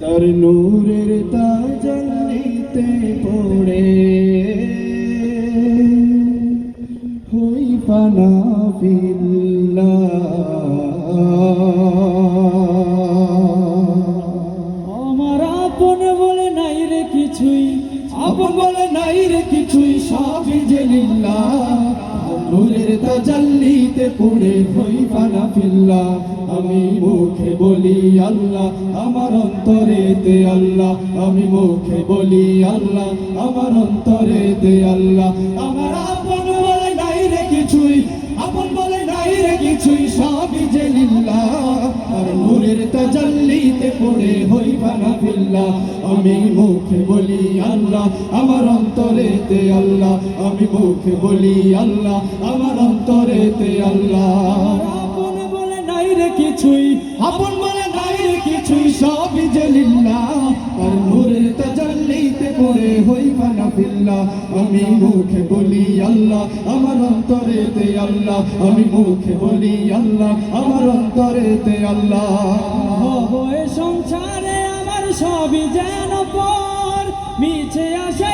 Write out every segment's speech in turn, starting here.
তার নূরের তাজলিতে পড়ে হই পানা ফিল্লা। আমার আপন বলে নাই রে কিছুই, আপন বলে নাই রে কিছুই, সবই জেলিল্লা নূরের তাজাল্লিতে পড়ে হই ফানা ফিল্লা আমি মুখে বলি আল্লাহ, আমার অন্তরেতে আল্লাহ। আমি মুখে বলি আল্লাহ, আমার অন্তরেতে আল্লাহ। আমার আপন বলে নাই রে কিছুই, আপন বলে নাই রে কিছুই, সবই যে আর নূরের তাজাল্লিতে পড়ে হই ফিল্লা আমি মুখে বলি আল্লাহ, আমার অন্তরেতে আল্লাহ, আমি মুখে বলি আল্লাহ, আমার অন্তরেতে আল্লাহ। আপন বলে নাই রে কিছুই, আপন বলে নাই রে কিছুই, সবই যে লিল্লাহ আর নূরের তাজাল্লিতে পড়ে হই ফানা ফিল্লা। আমি মুখে বলি আল্লাহ, আমার অন্তরেতে আল্লাহ, আমি মুখে বলি আল্লাহ, আমার অন্তরেতে আল্লাহ। হয়ে সংসারে সবই যেন পর মিছে আশায়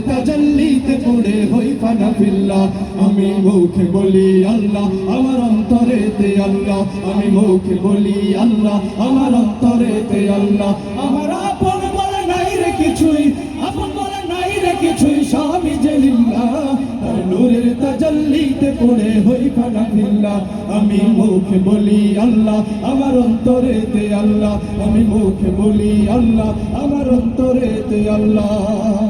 তাজাল্লিতে পড়ে হই ফানা ফিল্লা। আমি মুখে বলি আল্লাহ, আমার অন্তরেতে আল্লাহ। আমি মুখে বলি আল্লাহ, আমার অন্তরেতে আল্লাহ। আমার আপন বলে নাই রে কিছুই, আপন বলে নাই রে কিছুই, স্বামী জেলিল্লা তার নূরের তাজাল্লিতে পড়ে হই ফানা ফিল্লা আমি মুখে বলি আল্লাহ আমার অন্তরে তে আল্লাহ আমি মুখে বলি আল্লাহ আমার অন্তরে তে আল্লাহ।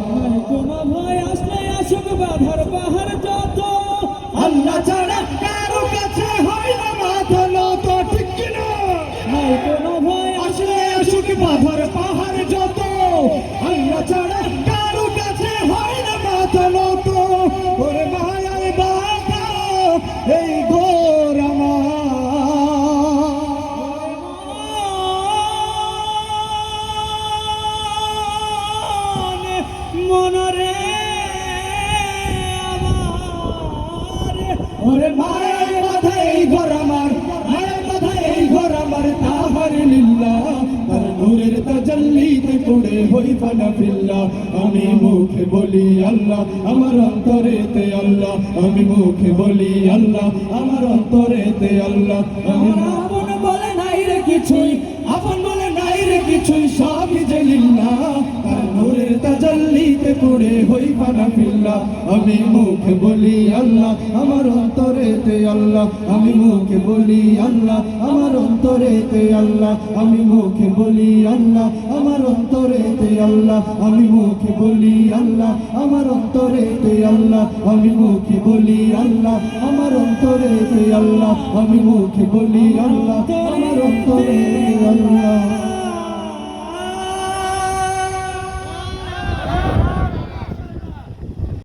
ভাই ভয় আসলে আসুক বাধার পাহাড় যত আল্লাহ ছাড়া মনরে আমি মুখে বলি আল্লাহ, আমার অন্তরেতে আল্লাহ। আমি মুখে বলি আল্লাহ, আমার অন্তরেতে আল্লাহ। আমি আমার বলে নাই রে কিছুই, আপন বলে নাই রে কিছুই, সবই তাজাল্লিতে পড়ে হই ফানা ফিল্লা। আমি মুখে বলি আল্লাহ, আমার অন্তরেতে আল্লাহ। আমি মুখে বলি আল্লাহ, আমার অন্তরেতে আল্লাহ। আমি মুখে বলি আল্লাহ, আমার অন্তরেতে আল্লাহ। আমি মুখে বলি আল্লাহ, আমার অন্তরেতে আল্লাহ। আমি মুখে বলি আল্লাহ, আমার অন্তরেতে আল্লাহ। আমি মুখে বলি আল্লাহ, আমার অন্তরে আল্লাহ।